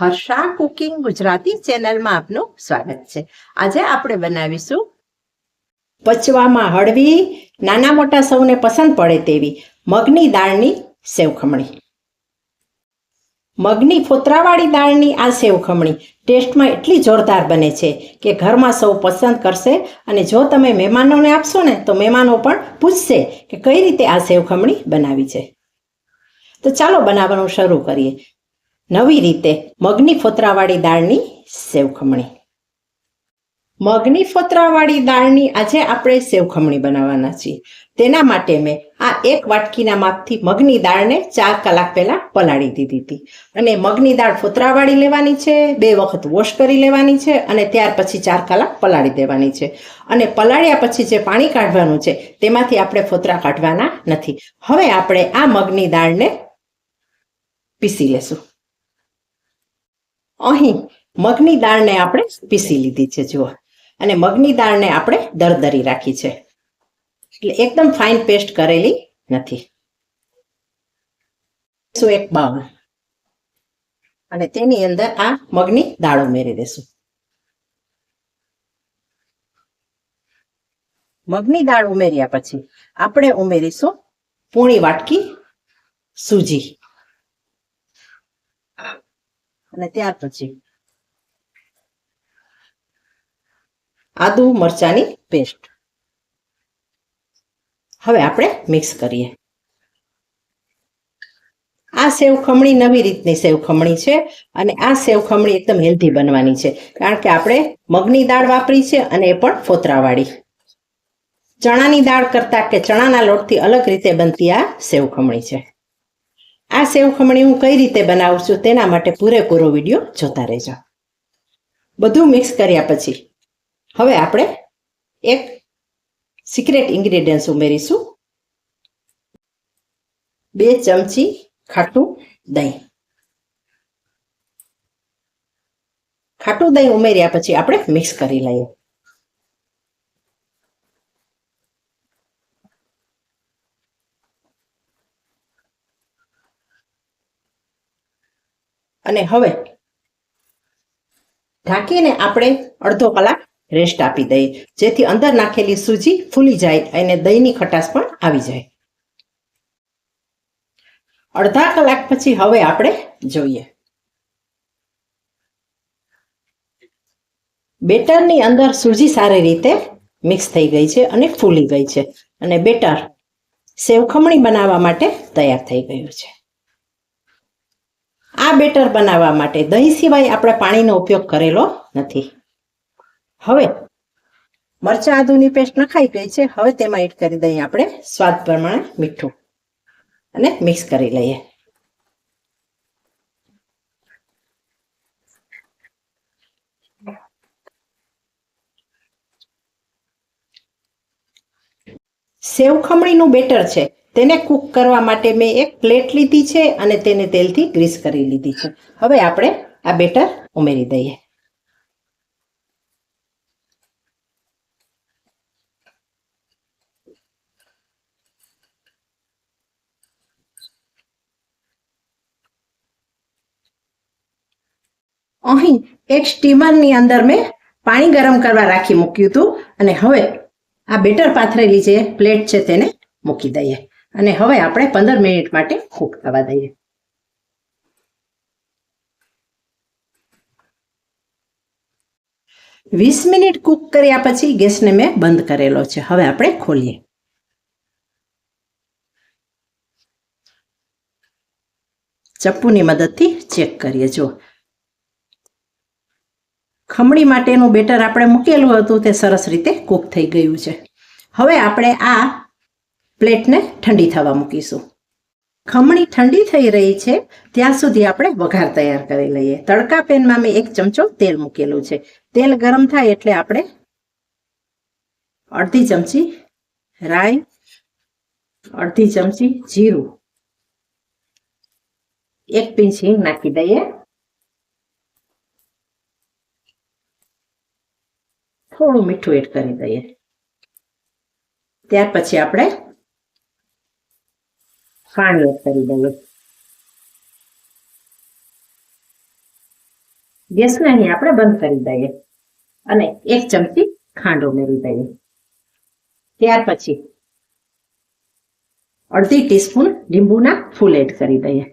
Harsha cooking Gujarati ચેનલમાં આપનું સ્વાગત છે. આજે આપણે બનાવીશું પચવામાં હળવી, નાના મોટા સૌને પસંદ પડે તેવી મગની દાળની સેવ ખમણી મગની ફોતરાવાળી દાળની આ સેવ ખમણી ટેસ્ટમાં એટલી જોરદાર બને છે કે ઘરમાં સૌ પસંદ કરશે અને જો તમે મહેમાનોને આપશો ને, તો મહેમાનો પણ પૂછશે કે કઈ રીતે આ સેવ ખમણી બનાવી છે. તો ચાલો બનાવવાનું શરૂ કરીએ. નવી રીતે મગની ફોતરાવાળી દાળની સેવ ખમણી મગની ફોતરાવાળી દાળની આજે આપણે સેવ ખમણી બનાવવાના છીએ. તેના માટે મેં આ એક વાટકીના માપથી મગની દાળને ચાર કલાક પહેલાં પલાળી દીધી હતી. અને મગની દાળ ફોતરાવાળી લેવાની છે, બે વખત વોશ કરી લેવાની છે અને ત્યાર પછી ચાર કલાક પલાળી દેવાની છે. અને પલાળ્યા પછી જે પાણી કાઢવાનું છે, તેમાંથી આપણે ફોતરા કાઢવાના નથી. હવે આપણે આ મગની દાળને પીસી લેશું. અહીં મગની દાળને આપણે પીસી લીધી છે, જુઓ. અને મગની દાળને આપણે દરદરી રાખી છે. એટલે એકદમ ફાઇન પેસ્ટ કરેલી નથી. એક બાઉલ. અને તેની અંદર આ મગની દાળ ઉમેરી દેશું મગની દાળ ઉમેર્યા પછી આપણે ઉમેરીશું પૂણી વાટકી સૂજી. અને ત્યાર પછી આદુ મરચાની પેસ્ટ હવે આપણે મિક્સ કરીએ. આ સેવ ખમણી નવી રીતની સેવ ખમણી છે અને આ સેવ ખમણી એકદમ હેલ્ધી બનવાની છે. કારણ કે આપણે મગની દાળ વાપરી છે અને એ પણ ફોતરાવાળી. ચણાની દાળ કરતાં કે ચણાના લોટથી અલગ રીતે બનતી આ સેવ ખમણી છે. આ સેવ ખમણી હું કઈ રીતે બનાવું છું તેના માટે પૂરેપૂરો વીડિયો જોતા રહેજો. બધું મિક્સ કર્યા પછી હવે આપણે એક સિક્રેટ ઇન્ગ્રીડિયન્ટ્સ ઉમેરીશું. બે ચમચી ખાટું દહીં. ખાટું દહીં ઉમેર્યા પછી આપણે મિક્સ કરી લઈએ. અને હવે ઢાંકીને આપણે અડધો કલાક રેસ્ટ આપી દઈએ. જેથી અંદર નાખેલી સૂજી ફૂલી જાય અને દહીંની ખટાશ પણ આવી જાય. અડધા કલાક પછી હવે આપણે જોઈએ. બેટરની અંદર સૂજી સારી રીતે મિક્સ થઈ ગઈ છે અને ફૂલી ગઈ છે. અને બેટર સેવખમણી બનાવવા માટે તૈયાર થઈ ગયું છે. આ બેટર બનાવવા માટે દહીં સિવાય આપણે પાણીનો ઉપયોગ કરેલો નથી. હવે મરચા આદુની પેસ્ટ નખાઈ ગઈ છે. હવે તેમાં એડ કરી દઈએ આપણે સ્વાદ પ્રમાણે મીઠું અને મિક્સ કરી લઈએ. સેવ ખમણીનું બેટર છે. તેને કૂક કરવા માટે મેં એક પ્લેટ લીધી છે અને તેને તેલથી ગ્રીસ કરી લીધી છે. હવે આપણે આ બેટર ઉમેરી દઈએ. અહીં એક સ્ટીમરની અંદર મેં પાણી ગરમ કરવા રાખી મૂક્યું હતું અને હવે આ બેટર પાથરેલી જે પ્લેટ છે તેને મૂકી દઈએ. અને હવે આપણે પંદર મિનિટ માટે કૂક થવા દઈએ. વીસ મિનિટ કૂક કર્યા પછી ગેસને મેં બંધ કરેલો છે. હવે આપણે ખોલીએ. ચપ્પુની મદદથી ચેક કરીએ. જો ખમણી માટેનું બેટર આપણે મૂકેલું હતું તે સરસ રીતે કૂક થઈ ગયું છે. હવે આપણે આ પ્લેટને ઠંડી થવા મૂકીશું. ખમણી ઠંડી થઈ રહી છે, ત્યાં સુધી આપણે વઘાર તૈયાર કરી લઈએ. તડકા પેનમાં મેં એક ચમચો તેલ મૂકેલું છે. તેલ ગરમ થાય એટલે આપણે અડધી ચમચી રાઈ, અડધી ચમચી જીરું, એક પિંચ હિંગ નાખી દઈએ. થોડું મીઠું એડ કરી દઈએ. ત્યાર પછી આપણે પાણી કરી દઈએ ગેસને અહીં આપણે બંધ કરી દઈએ અને એક ચમચી ખાંડ ઉમેરી દઈએ ત્યાર પછી અડધી ટીસ્પૂન લીંબુના ફૂલ એડ કરી દઈએ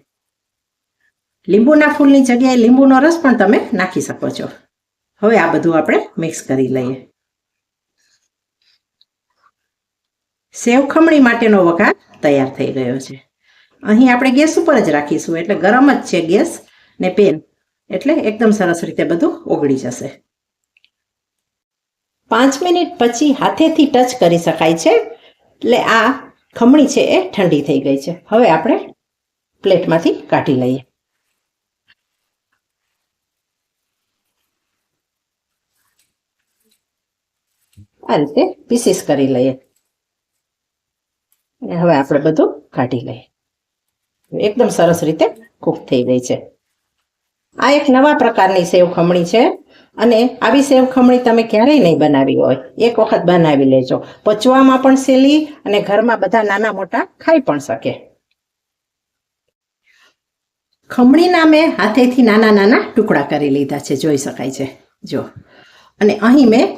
લીંબુના ફૂલની જગ્યાએ લીંબુનો રસ પણ તમે નાખી શકો છો હવે આ બધું આપણે મિક્સ કરી લઈએ સેવ ખમણી માટેનો વઘાર તૈયાર થઈ ગયો છે. અહીં આપણે ગેસ ઉપર જ રાખીશું, એટલે ગરમ જ છે ગેસ ને પેન. એટલે એકદમ સરસ રીતે બધું ઓગળી જશે. પાંચ મિનિટ પછી હાથેથી ટચ કરી શકાય છે. એટલે આ ખમણી છે એ ઠંડી થઈ ગઈ છે. હવે આપણે પ્લેટમાંથી કાઢી લઈએ. આ રીતે પીસીસ કરી લઈએ. હવે આપણે બધું કાઢી લઈએ. એકદમ સરસ રીતે કૂક થઈ ગઈ છે. આ એક નવા પ્રકારની સેવ ખમણી છે અને આવી સેવ ખમણી તમે ક્યારેય નહીં બનાવી હોય. એક વખત બનાવી લેજો. પચવામાં પણ સેલી અને ઘરમાં બધા નાના મોટા ખાઈ પણ શકે. ખમણીના મેં હાથેથી નાના નાના ટુકડા કરી લીધા છે. જોઈ શકાય છે. જો. અને અહીં મેં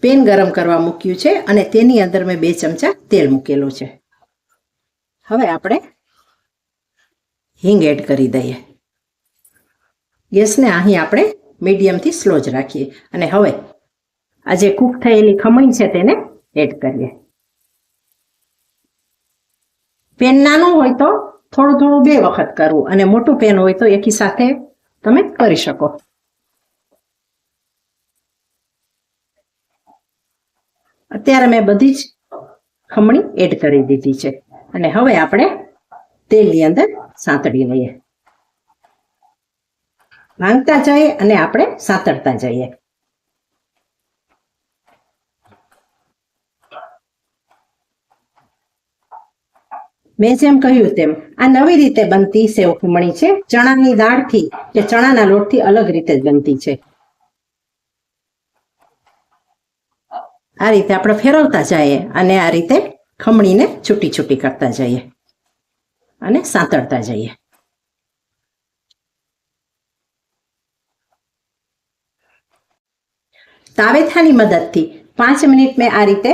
પેન ગરમ કરવા મૂક્યું છે અને તેની અંદર મેં બે ચમચા તેલ મૂકેલું છે. હવે આપણે હિંગ એડ કરી દઈએ. ગેસને અહીં આપણે મીડિયમથી સ્લો જ રાખીએ. અને હવે આ જે કૂક થયેલી ખમણી છે તેને એડ કરીએ. પેન નાનું હોય તો થોડું થોડું બે વખત કરવું અને મોટું પેન હોય તો એકી સાથે તમે કરી શકો. અત્યારે મેં બધી જ ખમણી એડ કરી દીધી છે. અને હવે આપણે તેલની અંદર સાંતળી લઈએ. માંગતા જઈએ અને આપણે સાંતળતા જઈએ. મેં જેમ કહ્યું તેમ, આ નવી રીતે બનતી સેવ ખીમણી છે. ચણાની દાળથી કે ચણાના લોટથી અલગ રીતે બનતી છે. આ રીતે આપણે ફેરવતા જઈએ અને આ રીતે ખમણીને છૂટી છૂટી કરતા જઈએ અને સાંતળતા જઈએ. તાવેથાની મદદથી પાંચ મિનિટ મેં આ રીતે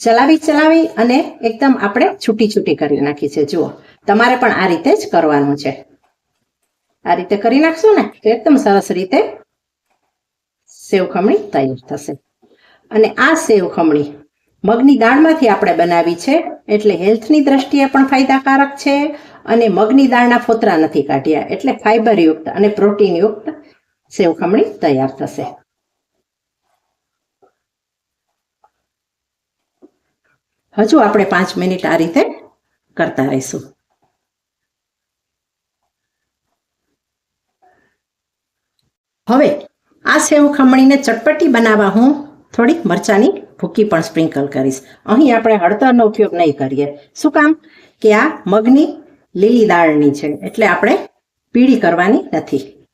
ચલાવી ચલાવી અને એકદમ આપણે છૂટી છૂટી કરી નાખી છે. જુઓ, તમારે પણ આ રીતે જ કરવાનું છે. આ રીતે કરી નાખશો ને એકદમ સરસ રીતે સેવ ખમણી તૈયાર થશે. અને આ સેવ ખમણી મગની દાળમાંથી આપણે બનાવી છે, એટલે હેલ્થની દ્રષ્ટિએ પણ ફાયદાકારક છે અને મગની દાળના ફોતરા નથી કાઢ્યા, એટલે ફાઈબરયુક્ત અને પ્રોટીનયુક્ત સેવ ખમણી તૈયાર થશે. હજુ આપણે પાંચ મિનિટ આ રીતે કરતા રહીશું. હવે આ સેવ ખમણીને ચટપટી બનાવવા હું થોડીક મરચાની ભૂકી પણ સ્પ્રિંકલ કરીશ. અહીં આપણે હળદરનો ઉપયોગ નહીં કરીએ. શું કામ? કે આ મગની લીલી દાળની છે, એટલે આપણે પીળી કરવાની નથી.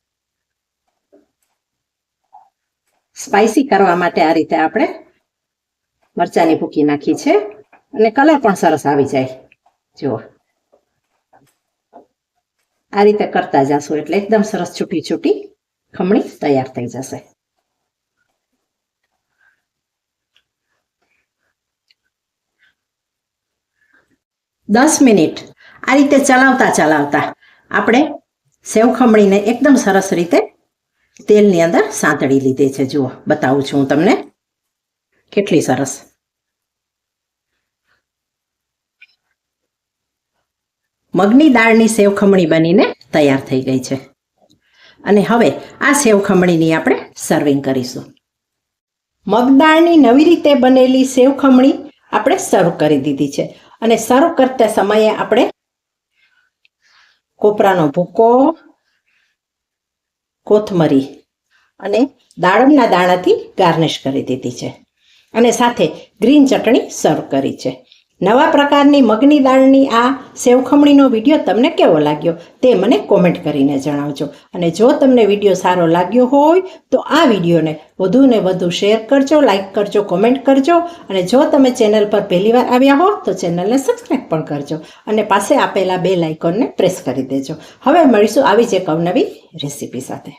સ્પાઇસી કરવા માટે આ રીતે આપણે મરચાની ભૂકી નાખી છે અને કલર પણ સરસ આવી જાય. જુઓ. આ રીતે કરતા જશું એટલે એકદમ સરસ છૂટી છૂટી ખમણી તૈયાર થઈ જશે. દસ મિનિટ આ રીતે ચલાવતા ચલાવતા આપણે સેવ ખમણીને એકદમ સરસ રીતે તેલની અંદર સાંતળી લીધી છે. જુઓ, બતાવું છું હું તમને. કેટલી સરસ. મગની દાળની સેવ ખમણી બનીને તૈયાર થઈ ગઈ છે. અને હવે આ સેવ ખમણીની આપણે સર્વિંગ કરીશું. મગદાળની નવી રીતે બનેલી સેવ ખમણી આપણે સર્વ કરી દીધી છે. અને સર્વ કરતા સમયે આપણે કોપરાનો ભૂકો, કોથમરી અને દાડમના દાણાથી ગાર્નિશ કરી દીધી છે. અને સાથે ગ્રીન ચટણી સર્વ કરી છે. નવા પ્રકારની મગની દાળની આ સેવખમણીનો વીડિયો તમને કેવો લાગ્યો તે મને કોમેન્ટ કરીને જણાવજો. અને જો તમને વીડિયો સારો લાગ્યો હોય તો આ વિડીયોને વધુને વધુ શેર કરજો લાઇક કરજો, કોમેન્ટ કરજો. અને જો તમે ચેનલ પર પહેલીવાર આવ્યા હો તો ચેનલને સબસ્ક્રાઈબ પણ કરજો. અને પાસે આપેલા બે લાઇકોનને પ્રેસ કરી દેજો. હવે મળીશું આવી જ એક અવનવી રેસીપી સાથે.